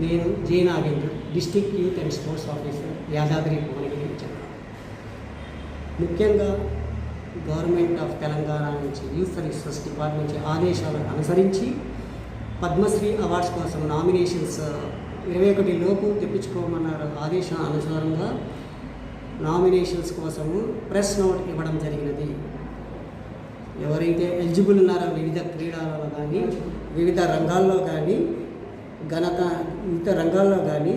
నేను J Nagendra district youth and sports officer Yadadri Bhuvanagiri జిల్లా ముఖ్యంగా గవర్నమెంట్ ఆఫ్ తెలంగాణ నుంచి యూత్ సర్వీసెస్ డిపార్ట్మెంట్ నుంచి ఆదేశాలను అనుసరించి పద్మశ్రీ అవార్డ్స్ కోసం నామినేషన్స్ ఇరవై ఒకటి లోపు తెప్పించుకోమన్నారు ఆదేశం అనుసారంగా నామినేషన్స్ కోసము ప్రెస్ నోట్ ఇవ్వడం జరిగినది. ఎవరైతే ఎలిజిబుల్ ఉన్నారో వివిధ క్రీడలలో కానీ వివిధ రంగాల్లో కానీ ఘనత వివిధ రంగాల్లో కానీ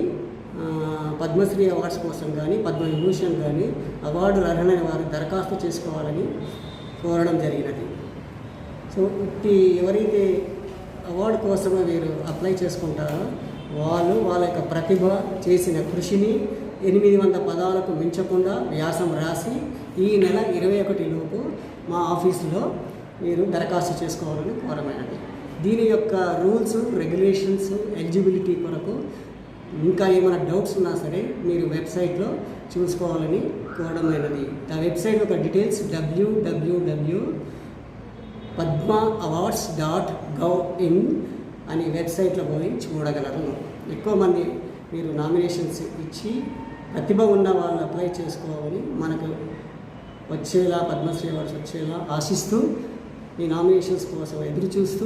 పద్మశ్రీ అవార్డ్స్ కోసం కానీ పద్మవిభూషణ్ కానీ అవార్డులు అర్హులైన వారు దరఖాస్తు చేసుకోవాలని కోరడం జరిగినది. సో ఇట్టి ఎవరైతే అవార్డు కోసమే వీరు అప్లై చేసుకుంటారో వాళ్ళు వాళ్ళ యొక్క ప్రతిభ చేసిన కృషిని ఎనిమిది వందల పదాలకు మించకుండా వ్యాసం రాసి ఈ నెల ఇరవై ఒకటి లోపు మా ఆఫీసులో మీరు దరఖాస్తు చేసుకోవాలని కోరమైనది. దీని యొక్క రూల్స్ రెగ్యులేషన్స్ ఎలిజిబిలిటీ కొరకు ఇంకా ఏమైనా డౌట్స్ ఉన్నా సరే మీరు వెబ్సైట్లో చూసుకోవాలని కోరడమైనది ఆ వెబ్సైట్ యొక్క details WWW Padma awards dot gov in అనే వెబ్సైట్లో పోయి చూడగలరు. ఎక్కువ మంది మీరు నామినేషన్స్ ఇచ్చి ప్రతిభ ఉన్న వాళ్ళు అప్లై చేసుకోవాలని మనకు వచ్చేలా పద్మశ్రీ అవార్డ్స్ వచ్చేలా ఆశిస్తూ ఈ నామినేషన్స్ కోసం ఎదురు చూస్తూ